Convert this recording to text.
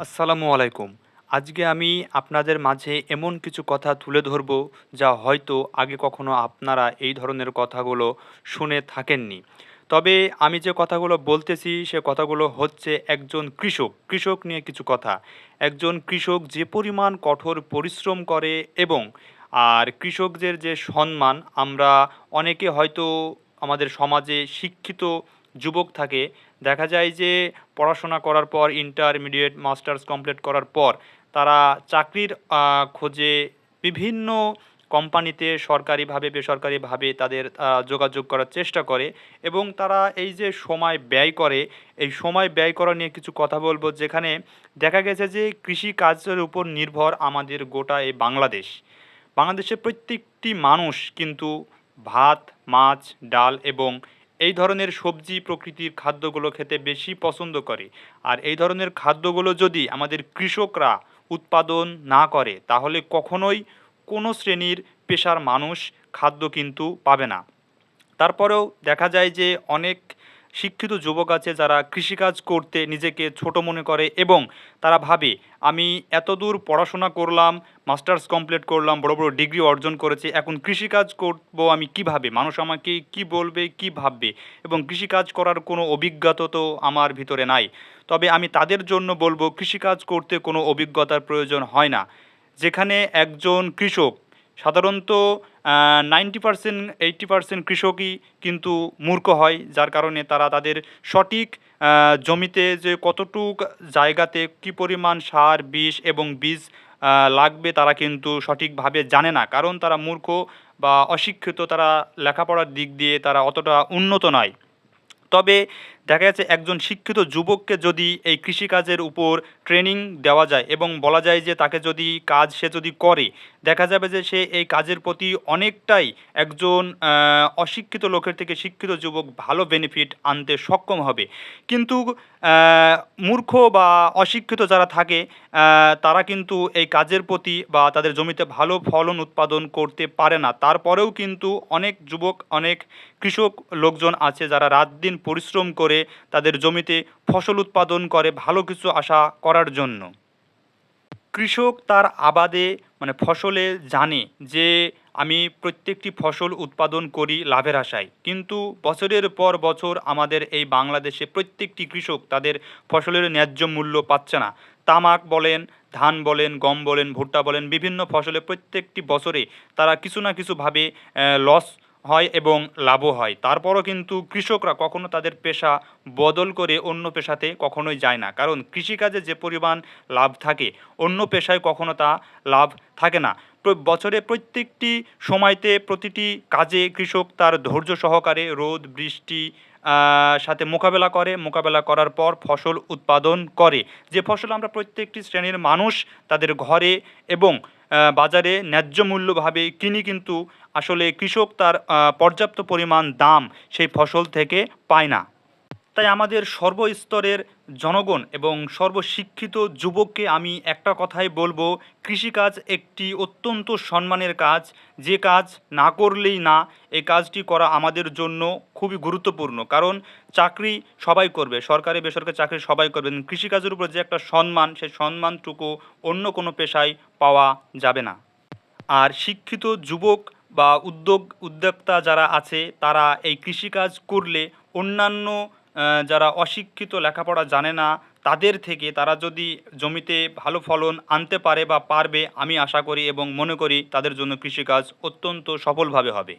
আসসালামু আলাইকুম। আজকে আমি আপনাদের মাঝে এমন কিছু কথা তুলে ধরব যা হয়তো আগে কখনো আপনারা এই ধরনের কথাগুলো শুনে থাকেননি। তবে আমি যে কথাগুলো বলতেছি, সে কথাগুলো হচ্ছে একজন কৃষক। কৃষক নিয়ে কিছু কথা। একজন কৃষক যে পরিমাণ কঠোর পরিশ্রম করে এবং আর কৃষকদের যে সম্মান আমরা অনেকে হয়তো আমাদের সমাজে শিক্ষিত যুবক থাকে, দেখা যায় যে পড়াশোনা করার পর ইন্টারমিডিয়েট মাস্টার্স কমপ্লিট করার পর, তারা চাকরির খোঁজে বিভিন্ন কোম্পানিতে সরকারিভাবে, বেসরকারিভাবে তাদের যোগাযোগ করার চেষ্টা করে এবং তারা এই যে সময় ব্যয় করে, এই সময় ব্যয় করা নিয়ে কিছু কথা বলব যেখানে দেখা গেছে যে কৃষি কাজের উপর নির্ভর আমাদের গোটা এই বাংলাদেশ। বাংলাদেশের প্রত্যেকটি মানুষ কিন্তু ভাত, মাছ, ডাল এবং এই ধরনের সবজি প্রকৃতির খাদ্যগুলো খেতে বেশি পছন্দ করে। আর এই ধরনের খাদ্যগুলো যদি আমাদের কৃষকরা উৎপাদন না করে, তাহলে কখনোই কোনো শ্রেণির পেশার মানুষ খাদ্য কিন্তু পাবে না। তারপরেও দেখা যায় যে অনেক শিক্ষিত যুবক আছে যারা কৃষিকাজ করতে নিজেকে ছোট মনে করে এবং তারা ভাবে, আমি এতদূর পড়াশোনা করলাম, মাস্টার্স কমপ্লিট করলাম, বড় বড় ডিগ্রি অর্জন করেছি, এখন কৃষিকাজ করব, আমি কীভাবে মানুষ আমাকে কি বলবে, কি ভাববে? এবং কৃষিকাজ করার কোনো অভিজ্ঞতা তো আমার ভিতরে নাই। তবে আমি তাদের জন্য বলব, কৃষিকাজ করতে কোনো অভিজ্ঞতার প্রয়োজন হয় না। যেখানে একজন কৃষক সাধারণত নাইনটি পার্সেন্ট এইট্টি পার্সেন্ট কৃষকই কিন্তু মূর্খ হয়, যার কারণে তারা তাদের সঠিক জমিতে যে কতটুক জায়গাতে কী পরিমাণ সার, বিষ এবং বীজ লাগবে তারা কিন্তু সঠিকভাবে জানে না। কারণ তারা মূর্খ বা অশিক্ষিত, তারা লেখাপড়ার দিক দিয়ে তারা অতটা উন্নত নয়। তবে দেখা যাচ্ছে একজন শিক্ষিত যুবককে যদি এই কৃষিকাজের উপর ট্রেনিং দেওয়া যায় এবং বলা যায় যে তাকে যদি কাজ সে যদি করে, দেখা যাবে যে সে এই কাজের প্রতি অনেকটাই একজন অশিক্ষিত লোকের থেকে শিক্ষিত যুবক ভালো বেনিফিট আনতে সক্ষম হবে। কিন্তু মূর্খ বা অশিক্ষিত যারা থাকে তারা কিন্তু এই কাজের প্রতি বা তাদের জমিতে ভালো ফলন উৎপাদন করতে পারে না। তারপরেও কিন্তু অনেক যুবক, অনেক কৃষক লোকজন আছে যারা রাত দিন পরিশ্রম করে তাদের জমিতে ফসল উৎপাদন করে ভালো কিছু আশা করার জন্য। কৃষক তার আবাদে মানে ফসলে জানে যে, আমি প্রত্যেকটি ফসল উৎপাদন করি লাভের আশায়। কিন্তু বছরের পর বছর আমাদের এই বাংলাদেশে প্রত্যেকটি কৃষক তাদের ফসলের ন্যায্য মূল্য পাচ্ছে না। তামাক বলেন, ধান বলেন, গম বলেন, ভুট্টা বলেন, বিভিন্ন ফসলে প্রত্যেকটি বছরে তারা কিছু না কিছুভাবে লস হয় এবং লাভও হয়। তারপরও কিন্তু কৃষকরা কখনো তাদের পেশা বদল করে অন্য পেশাতে কখনোই যায় না। কারণ কৃষিকাজে যে পরিমাণ লাভ থাকে, অন্য পেশায় কখনো তা লাভ থাকে না। বছরে প্রত্যেকটি সময়তে প্রতিটি কাজে কৃষক তার ধৈর্য সহকারে রোদ, বৃষ্টি সাথে মোকাবেলা করে। মোকাবেলা করার পর ফসল উৎপাদন করে। যে ফসল আমরা প্রত্যেকটি শ্রেণির মানুষ তাদের ঘরে এবং বাজারে ন্যায্য মূল্যভাবে কিনি কিন্তু আসলে কৃষক তার পর্যাপ্ত পরিমাণ দাম সেই ফসল থেকে পায় না। তাই আমাদের সর্বস্তরের জনগণ এবং সর্বশিক্ষিত যুবককে আমি একটা কথাই বলব, কৃষিকাজ একটি অত্যন্ত সম্মানের কাজ। যে কাজ না করলেই না, এই কাজটি করা আমাদের জন্য খুবই গুরুত্বপূর্ণ। কারণ চাকরি সবাই করবে, সরকারি, বেসরকারি চাকরি সবাই করবেন কৃষিকাজের উপর যে একটা সম্মান সেই সম্মানটুকু অন্য কোনো পেশায় পাওয়া যাবে না। আর শিক্ষিত যুবক বা উদ্যোগ, উদ্যোক্তা যারা আছে, তারা এই কৃষিকাজ করলে অন্যান্য যারা অশিক্ষিত লেখাপড়া জানে না, তাদের থেকে তারা যদি জমিতে ভালো ফলন আনতে পারে বা পারবে, আমি আশা করি এবং মনে করি তাদের জন্য কৃষিকাজ অত্যন্ত সফলভাবে হবে।